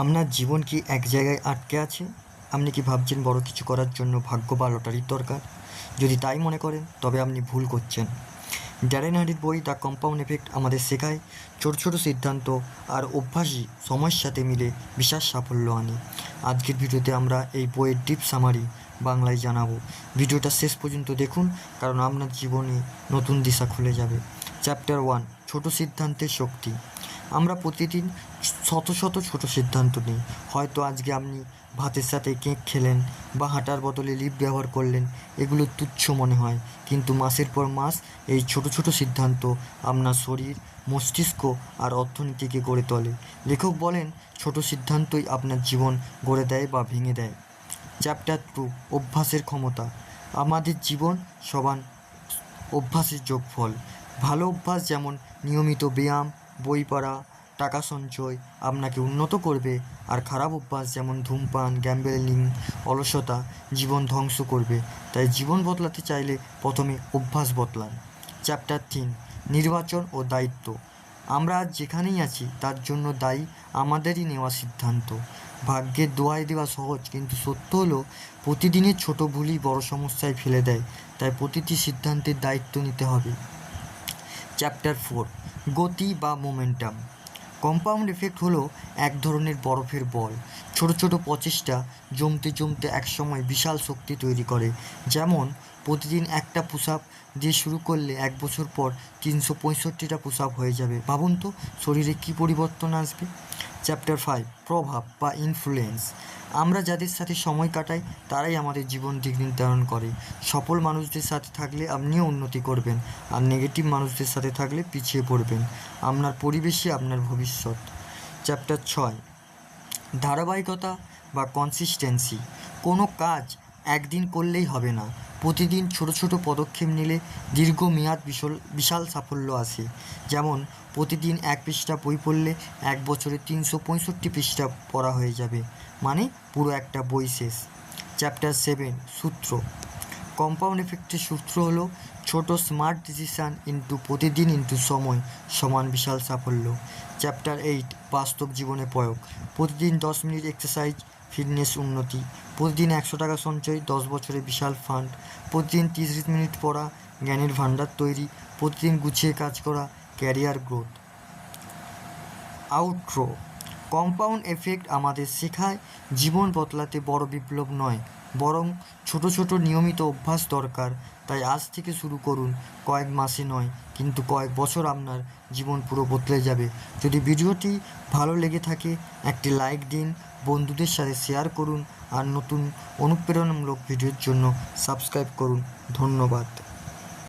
আপনার জীবন কি এক জায়গায় আটকে আছে? আপনি কি ভাবছেন বড় কিছু করার জন্য ভাগ্য বা লটারির দরকার? যদি তাই মনে করেন, তবে আপনি ভুল করছেন। ড্যারেন হারির বই দ্য কম্পাউন্ড এফেক্ট আমাদের শেখায়, ছোটো ছোটো সিদ্ধান্ত আর অভ্যাসই সময়ের সাথে মিলে বিশাল সাফল্য আনে। আজকের ভিডিওতে আমরা এই বইয়ের ডিপ সামারি বাংলায় জানাব। ভিডিওটা শেষ পর্যন্ত দেখুন, কারণ আপনার জীবনে নতুন দিশা খুলে যাবে। চ্যাপ্টার ওয়ান, ছোট সিদ্ধান্তের শক্তি। আমরা প্রতিদিন শত শত ছোট সিদ্ধান্ত নিই। হয়তো আজকে আপনি ভাতের সাথে কেক খেলেন বা হাঁটার বদলে লিপ ব্যবহার করলেন, এগুলো তুচ্ছ মনে হয়। কিন্তু মাসের পর মাস এই ছোট ছোট সিদ্ধান্ত আপনার শরীর, মস্তিষ্ক আর অর্থনীতিকে গড়ে তোলে। লেখক বলেন, ছোট সিদ্ধান্তই আপনার জীবন গড়ে দেয় বা ভেঙে দেয়। চ্যাপ্টার টু অভ্যাসের ক্ষমতা। আমাদের জীবন সমান অভ্যাসের যোগফল। ভালো অভ্যাস যেমন নিয়মিত ব্যায়াম, বই পড়া টাকা সঞ্চয়, আপনাকে উন্নত করবে। আর খারাপ অভ্যাস যেমন ধূমপান গ্যাম্বেলিং অলসতা, জীবন ধ্বংস করবে। তাই জীবন বদলাতে চাইলে প্রথমে অভ্যাস বদলান। চ্যাপ্টার তিন, নির্বাচন ও দায়িত্ব। আমরা আজ যেখানেই আছি, তার জন্য দায়ী আমাদেরই নেওয়া সিদ্ধান্ত। ভাগ্যের দোয়াই দেওয়া সহজ, কিন্তু সত্য হলো, প্রতিদিনের ছোট ভুলই বড় সমস্যায় ফেলে দেয়। তাই প্রতিটি সিদ্ধান্তের দায়িত্ব নিতে হবে। চ্যাপ্টার ফোর গতি বা মোমেন্টাম কম্পাউন্ড এফেক্ট হলো এক ধরনের বরফের বল। ছোট ছোট প্রচেষ্টা জমতে জমতে একসময় বিশাল শক্তি তৈরি করে, যেমন প্রতিদিন একটা পুশ আপ দিয়ে শুরু করলে এক বছর পর তিনশো পঁয়ষট্টিটা পুশ আপ হয়ে যাবে। ভাবুন তো, শরীরে কী পরিবর্তন আসবে? চ্যাপ্টার ফাইভ প্রভাব বা ইনফ্লুয়েন্স আমরা যাদের সাথে সময় কাটাই, তারাই আমাদের জীবন দিক নির্ধারণ করে। সফল মানুষদের সাথে থাকলে আপনিও উন্নতি করবেন, আর নেগেটিভ মানুষদের সাথে থাকলে পিছিয়ে পড়বেন। আপনার পরিবেশই আপনার ভবিষ্যৎ। চ্যাপ্টার ছয়, ধারাবাহিকতা বা কনসিস্টেন্সি কোনো কাজ একদিন করলেই হবে না। প্রতিদিন ছোট ছোট পদক্ষেপ নিলে দীর্ঘমেয়াদ বিশাল বিশাল সাফল্য আসে। যেমন, প্রতিদিন এক পৃষ্ঠা বই পড়লে এক বছরে তিনশো পঁয়ষট্টি পৃষ্ঠা পড়া হয়ে যাবে। মানে পুরো একটা বই শেষ। চ্যাপ্টার সেভেন সূত্র। কম্পাউন্ড এফেক্টের সূত্র হলো, ছোট স্মার্ট ডিসিশান ইন্টু প্রতিদিন ইন্টু সময় সমান বিশাল সাফল্য। চ্যাপ্টার এইট বাস্তব জীবনে প্রয়োগ। প্রতিদিন দশ মিনিট এক্সারসাইজ ফিটনেস উন্নতি। প্রতিদিন একশো টাকা সঞ্চয়, দশ বছরে বিশাল ফান্ড প্রতিদিন তিরিশ মিনিট পড়া, জ্ঞানের ভাণ্ডার তৈরি। প্রতিদিন গুছিয়ে কাজ করা career growth outro compound effect আমাদের শেখায়, জীবন বদলাতে বড় বিপ্লব নয়, বরং ছোট ছোট নিয়মিত অভ্যাস দরকার। তাই আজ থেকে শুরু করুন। কয়েক মাসে নয়, কিন্তু কয়েক বছর আপনার জীবন পুরো বদলে যাবে। যদি ভিডিওটি ভালো লেগে থাকে, একটি লাইক দিন, বন্ধুদের সাথে শেয়ার করুন, আর নতুন অনুপ্রেরণামূলক ভিডিওর জন্য সাবস্ক্রাইব করুন। ধন্যবাদ।